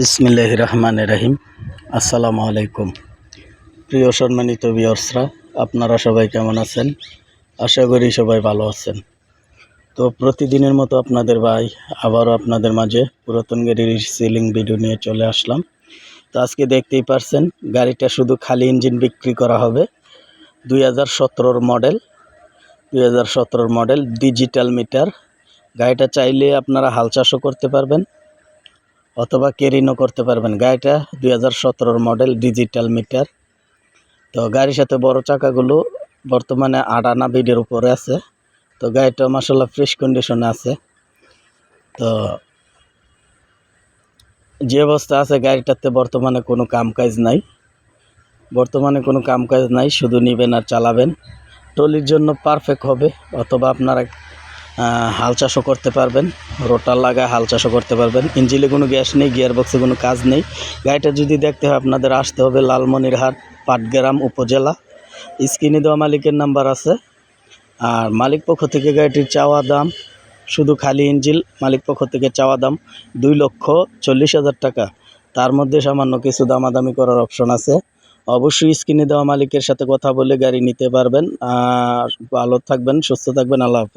বিসমিল্লাহ রহমান রাহিম। আসসালামু আলাইকুম। প্রিয় সম্মানিত বিয়র্সরা আপনারা সবাই কেমন আছেন? আশা করি সবাই ভালো আছেন। তো প্রতিদিনের মতো আপনাদের ভাই, আবারও আপনাদের মাঝে পুরাতন গাড়ির সিলিং ভিডিও নিয়ে চলে আসলাম। তো আজকে দেখতেই পারছেন, গাড়িটা শুধু খালি ইঞ্জিন বিক্রি করা হবে। দুই হাজার মডেল দুই হাজার মডেল ডিজিটাল মিটার গাড়িটা চাইলে আপনারা হাল চাষও করতে পারবেন। অথবা কেরিনও করতে পারবেন। গাড়িটা দুই হাজার মডেল ডিজিটাল মিটার তো গাড়ির সাথে বড় চাকাগুলো বর্তমানে আটানা বিডের উপরে আছে। তো গাড়িটা মাসাল্লাহ ফ্রেশ কন্ডিশনে আছে। তো যে অবস্থা আছে গাড়িটাতে বর্তমানে কোনো কাম কাজ নাই। বর্তমানে কোনো কাম কাজ নাই, শুধু নেবেন আর চালাবেন। টলির জন্য পারফেক্ট হবে, অথবা আপনারা হাল চাষও করতে পারবেন, রোটার লাগায় হাল চাষও করতে পারবেন। ইঞ্জিলে কোনো গ্যাস নেই গিয়ার বক্সে কোনো কাজ নেই। গাড়িটা যদি দেখতে হয় আপনাদের আসতে হবে লালমনিরহাট, পাটগ্রাম উপজেলা। স্ক্রিনে দেওয়া মালিকের নাম্বার আছে। আর মালিক পক্ষ থেকে গাড়িটির চাওয়া দাম, শুধু খালি ইঞ্জিল মালিক পক্ষ থেকে চাওয়া দাম দুই লক্ষ চল্লিশ হাজার টাকা। তার মধ্যে সামান্য কিছু দামাদামি করার অপশন আছে। অবশ্যই স্ক্রিনে দেওয়া মালিকের সাথে কথা বলে গাড়ি নিতে পারবেন। আর ভালো থাকবেন, সুস্থ থাকবেন। আল্লাহ হাফেজ।